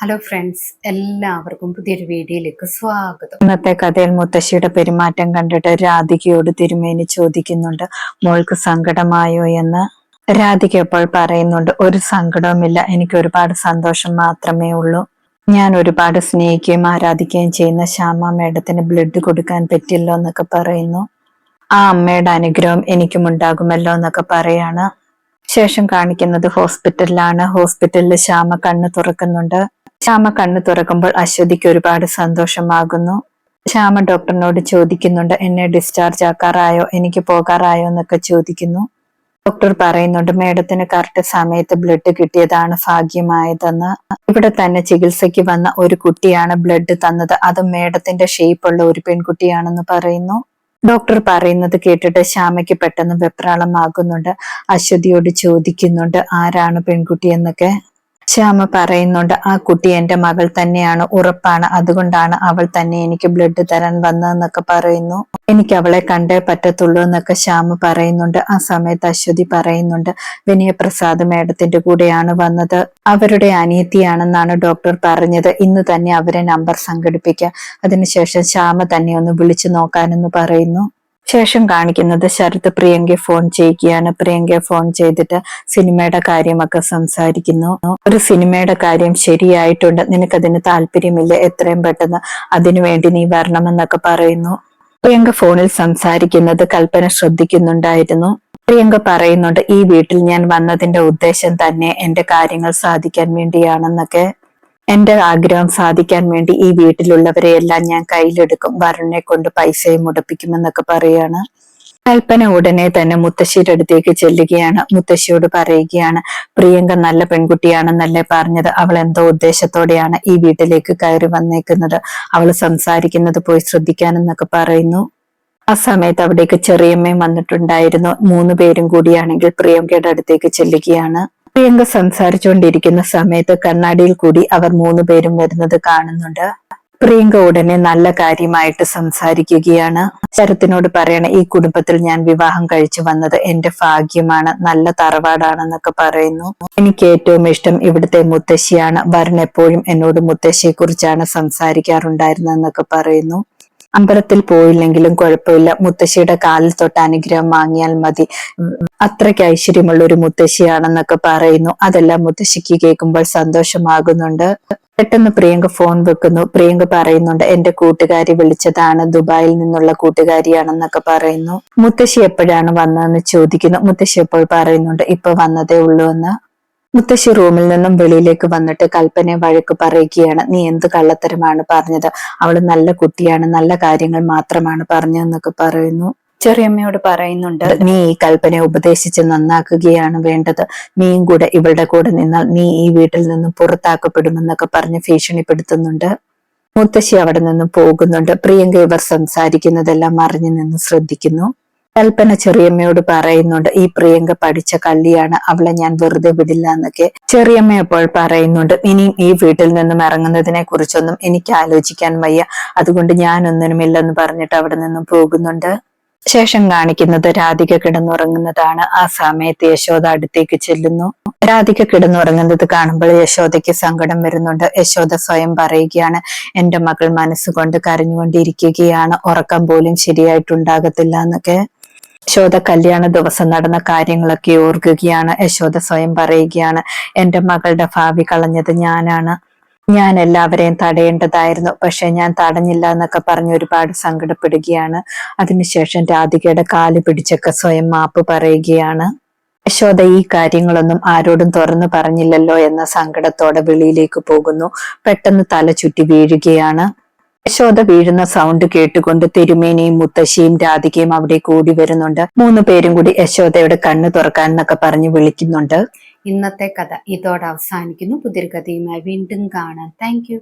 Hello friends എല്ലാവർക്കും പുതിയൊരു വീഡിയോയിലേക്ക് സ്വാഗതം. ഇന്നത്തെ കഥയിൽ മുത്തശ്ശിയുടെ പെരുമാറ്റം കണ്ടിട്ട് രാധികയോട് തിരുമേനി ചോദിക്കുന്നുണ്ട് മോൾക്ക് സങ്കടമായോ? എന്ന്. രാധിക ഇപ്പോൾ പറയുന്നുണ്ട് ഒരു സങ്കടവുമില്ല. എനിക്ക് ഒരുപാട് സന്തോഷം മാത്രമേ ഉള്ളൂ. ഞാൻ ഒരുപാട് സ്നേഹിക്കുകയും ആരാധിക്കുകയും ചെയ്യുന്ന ശ്യാമ മേഡത്തിന് ബ്ലഡ് കൊടുക്കാൻ പറ്റില്ലോ എന്നൊക്കെ പറയുന്നു. ആ അമ്മയുടെ അനുഗ്രഹം എനിക്കും ഉണ്ടാകുമല്ലോ എന്നൊക്കെ പറയാണ്. ശേഷം കാണിക്കുന്നത് ഹോസ്പിറ്റലിലാണ്. ഹോസ്പിറ്റലിൽ ശ്യാമ കണ്ണ് തുറക്കുന്നുണ്ട്. ശ്യാമ കണ്ണു തുറക്കുമ്പോൾ അശ്വതിക്ക് ഒരുപാട് സന്തോഷമാകുന്നു. ശ്യാമ ഡോക്ടറിനോട് ചോദിക്കുന്നുണ്ട് എന്നെ ഡിസ്ചാർജ് ആക്കാറായോ? എനിക്ക് പോകാറായോ? എന്നൊക്കെ ചോദിക്കുന്നു. ഡോക്ടർ പറയുന്നുണ്ട് മേഡത്തിന് കറക്റ്റ് സമയത്ത് ബ്ലഡ് കിട്ടിയതാണ് ഭാഗ്യമായതെന്ന്. ഇവിടെ തന്നെ ചികിത്സയ്ക്ക് വന്ന ഒരു കുട്ടിയാണ് ബ്ലഡ് തന്നത്. അത് മേഡത്തിന്റെ ഷേപ്പുള്ള ഒരു പെൺകുട്ടിയാണെന്ന് പറയുന്നു. ഡോക്ടർ പറയുന്നത് കേട്ടിട്ട് ശ്യാമയ്ക്ക് പെട്ടെന്ന് വെപ്രാളമാകുന്നുണ്ട്. അശ്വതിയോട് ചോദിക്കുന്നുണ്ട് ആരാണ് പെൺകുട്ടി എന്നൊക്കെ ശ്യാമ പറയുന്നുണ്ട് ആ കുട്ടി എന്റെ മകൾ തന്നെയാണ് ഉറപ്പാണ്. അതുകൊണ്ടാണ് അവൾ തന്നെ എനിക്ക് ബ്ലഡ് തരാൻ വന്നതെന്നൊക്കെ പറയുന്നു. എനിക്ക് അവളെ കണ്ടേ പറ്റത്തുള്ളൂ എന്നൊക്കെ ശ്യാമ പറയുന്നുണ്ട്. ആ സമയത്ത് അശ്വതി പറയുന്നുണ്ട് വിനയപ്രസാദ് മേഡത്തിന്റെ കൂടെയാണ് വന്നത്. അവരുടെ അനിയത്തിയാണെന്നാണ് ഡോക്ടർ പറഞ്ഞത്. ഇന്ന് തന്നെ അവരെ നമ്പർ സംഘടിപ്പിക്കുക അതിനുശേഷം ശ്യാമ തന്നെ ഒന്ന് വിളിച്ചു നോക്കാനെന്ന് പറയുന്നു. ശേഷം കാണിക്കുന്നത് ശരത് പ്രിയങ്കയെ ഫോൺ ചെയ്യുകയാണ് പ്രിയങ്കയെ ഫോൺ ചെയ്തിട്ട് സിനിമയുടെ കാര്യമൊക്കെ സംസാരിക്കുന്നു. ഒരു സിനിമയുടെ കാര്യം ശരിയായിട്ടുണ്ട്. നിനക്കതിന് താല്പര്യമില്ല. എത്രയും പെട്ടെന്ന് അതിനു വേണ്ടി നീ വരണമെന്നൊക്കെ പറയുന്നു. പ്രിയങ്ക ഫോണിൽ സംസാരിക്കുന്നത് കൽപ്പന ശ്രദ്ധിക്കുന്നുണ്ടായിരുന്നു. പ്രിയങ്ക പറയുന്നുണ്ട് ഈ വീട്ടിൽ ഞാൻ വന്നതിന്റെ ഉദ്ദേശം തന്നെ എന്റെ കാര്യങ്ങൾ സാധിക്കാൻ വേണ്ടിയാണെന്നൊക്കെ. എന്റെ ആഗ്രഹം സാധിക്കാൻ വേണ്ടി ഈ വീട്ടിലുള്ളവരെ എല്ലാം ഞാൻ കയ്യിലെടുക്കും. വരുണിനെ കൊണ്ട് പൈസയും മുടപ്പിക്കുമെന്നൊക്കെ പറയാണ്. കൽപ്പന ഉടനെ തന്നെ മുത്തശ്ശിയുടെ അടുത്തേക്ക് ചെല്ലുകയാണ്. മുത്തശ്ശിയോട് പറയുകയാണ് പ്രിയങ്ക നല്ല പെൺകുട്ടിയാണെന്നല്ലേ പറഞ്ഞത്. അവൾ എന്തോ ഉദ്ദേശത്തോടെയാണ് ഈ വീട്ടിലേക്ക് കയറി വന്നേക്കുന്നത്. അവൾ സംസാരിക്കുന്നത് പോയി ശ്രദ്ധിക്കാനെന്നൊക്കെ പറയുന്നു. ആ സമയത്ത് അവിടേക്ക് ചെറിയമ്മയും വന്നിട്ടുണ്ടായിരുന്നു. മൂന്ന് പേരും കൂടിയാണെങ്കിൽ പ്രിയങ്കയുടെ അടുത്തേക്ക് ചെല്ലുകയാണ്. പ്രിയങ്ക സംസാരിച്ചുകൊണ്ടിരിക്കുന്ന സമയത്ത് കണ്ണാടിയിൽ കൂടി അവർ മൂന്ന് പേരും വരുന്നത് കാണുന്നുണ്ട്. പ്രിയങ്ക ഉടനെ നല്ല കാര്യമായിട്ട് സംസാരിക്കുകയാണ്. ശരത്തിനോട് പറയണ ഈ കുടുംബത്തിൽ ഞാൻ വിവാഹം കഴിച്ചു വന്നത് എന്റെ ഭാഗ്യമാണ്. നല്ല തറവാടാണെന്നൊക്കെ പറയുന്നു. എനിക്ക് ഏറ്റവും ഇഷ്ടം ഇവിടുത്തെ മുത്തശ്ശിയാണ്. വരുൺ എപ്പോഴും എന്നോട് മുത്തശ്ശിയെ കുറിച്ചാണ് സംസാരിക്കാറുണ്ടായിരുന്നതെന്നൊക്കെ പറയുന്നു. അമ്പലത്തിൽ പോയില്ലെങ്കിലും കുഴപ്പമില്ല. മുത്തശ്ശിയുടെ കാലിൽ തൊട്ട് അനുഗ്രഹം വാങ്ങിയാൽ മതി. അത്രയ്ക്ക് ഐശ്വര്യമുള്ള ഒരു മുത്തശ്ശിയാണെന്നൊക്കെ പറയുന്നു. അതെല്ലാം മുത്തശ്ശിക്ക് കേൾക്കുമ്പോൾ സന്തോഷമാകുന്നുണ്ട്. പെട്ടെന്ന് പ്രിയങ്ക ഫോൺ വെക്കുന്നു. പ്രിയങ്ക പറയുന്നുണ്ട് എന്റെ കൂട്ടുകാരി വിളിച്ചതാണ്. ദുബായിൽ നിന്നുള്ള കൂട്ടുകാരിയാണെന്നൊക്കെ പറയുന്നു. മുത്തശ്ശി എപ്പോഴാണ് വന്നതെന്ന് ചോദിക്കുന്നു. മുത്തശ്ശി എപ്പോൾ പറയുന്നുണ്ട് ഇപ്പൊ വന്നതേ ഉള്ളൂ എന്ന്. മുത്തശ്ശി റൂമിൽ നിന്നും വെളിയിലേക്ക് വന്നിട്ട് കൽപ്പനയെ വഴക്ക് പറയുകയാണ്. നീ എന്ത് കള്ളത്തരമാണ് പറഞ്ഞത്? അവൾ നല്ല കുട്ടിയാണ് നല്ല കാര്യങ്ങൾ മാത്രമാണ് പറഞ്ഞതെന്നൊക്കെ പറയുന്നു. ചെറിയമ്മയോട് പറയുന്നുണ്ട്. നീ ഈ കൽപ്പനയെ ഉപദേശിച്ച് നന്നാക്കുകയാണ് വേണ്ടത്. നീയും കൂടെ ഇവളുടെ കൂടെ നിന്നാൽ നീ ഈ വീട്ടിൽ നിന്നും പുറത്താക്കപ്പെടുമെന്നൊക്കെ പറഞ്ഞ് ഭീഷണിപ്പെടുത്തുന്നുണ്ട്. മുത്തശ്ശി അവിടെ നിന്നും പോകുന്നുണ്ട്. പ്രിയങ്ക ഇവർ സംസാരിക്കുന്നതെല്ലാം അറിഞ്ഞു നിന്ന് ശ്രദ്ധിക്കുന്നു. കൽപ്പന ചെറിയമ്മയോട് പറയുന്നുണ്ട് ഈ പ്രിയങ്ക പഠിച്ച കള്ളിയാണ് അവളെ ഞാൻ വെറുതെ വിടില്ല എന്നൊക്കെ ചെറിയമ്മ അപ്പോൾ പറയുന്നുണ്ട് ഇനിയും ഈ വീട്ടിൽ നിന്നും ഇറങ്ങുന്നതിനെ കുറിച്ചൊന്നും എനിക്ക് ആലോചിക്കാൻ വയ്യ അതുകൊണ്ട് ഞാൻ ഞാനൊന്നിനുമില്ലെന്ന് പറഞ്ഞിട്ട് അവിടെ നിന്നും പോകുന്നുണ്ട്. ശേഷം കാണിക്കുന്നത് രാധിക കിടന്നുറങ്ങുന്നതാണ്. ആ സമയത്ത് യശോദ അടുത്തേക്ക് ചെല്ലുന്നു. രാധിക കിടന്നുറങ്ങുന്നത് കാണുമ്പോൾ യശോദയ്ക്ക് സങ്കടം വരുന്നുണ്ട്. യശോദ സ്വയം പറയുകയാണ് എന്റെ മകൾ മനസ്സുകൊണ്ട് കരഞ്ഞുകൊണ്ടിരിക്കുകയാണ് ഉറക്കം പോലും ശരിയായിട്ടുണ്ടാകത്തില്ല എന്നൊക്കെ. യശോദ കല്യാണ ദിവസം നടന്ന കാര്യങ്ങളൊക്കെ ഓർക്കുകയാണ്. യശോദ സ്വയം പറയുകയാണ് എന്റെ മകളുടെ ഭാവി കളഞ്ഞത് ഞാനാണ്. ഞാൻ എല്ലാവരെയും തടയേണ്ടതായിരുന്നു. പക്ഷെ ഞാൻ തടഞ്ഞില്ല എന്നൊക്കെ പറഞ്ഞ് ഒരുപാട് സങ്കടപ്പെടുകയാണ്. അതിനുശേഷം രാധികയുടെ കാൽ പിടിച്ചൊക്കെ സ്വയം മാപ്പ് പറയുകയാണ്. യശോദ ഈ കാര്യങ്ങളൊന്നും ആരോടും തുറന്നു പറഞ്ഞില്ലല്ലോ എന്ന സങ്കടത്തോടെ വെളിയിലേക്ക് പോകുന്നു. പെട്ടെന്ന് തല ചുറ്റി വീഴുകയാണ്. യശോദ വീഴുന്ന സൗണ്ട് കേട്ടുകൊണ്ട് തിരുമേനിയും മുത്തശ്ശിയും രാധികയും അവിടെ കൂടി വരുന്നുണ്ട്. മൂന്ന് പേരും കൂടി യശോദയുടെ കണ്ണ് തുറക്കാൻ എന്നൊക്കെ പറഞ്ഞു വിളിക്കുന്നുണ്ട്. ഇന്നത്തെ കഥ ഇതോടെ അവസാനിക്കുന്നു. പുതിയൊരു കഥയുമായി വീണ്ടും കാണാം. താങ്ക്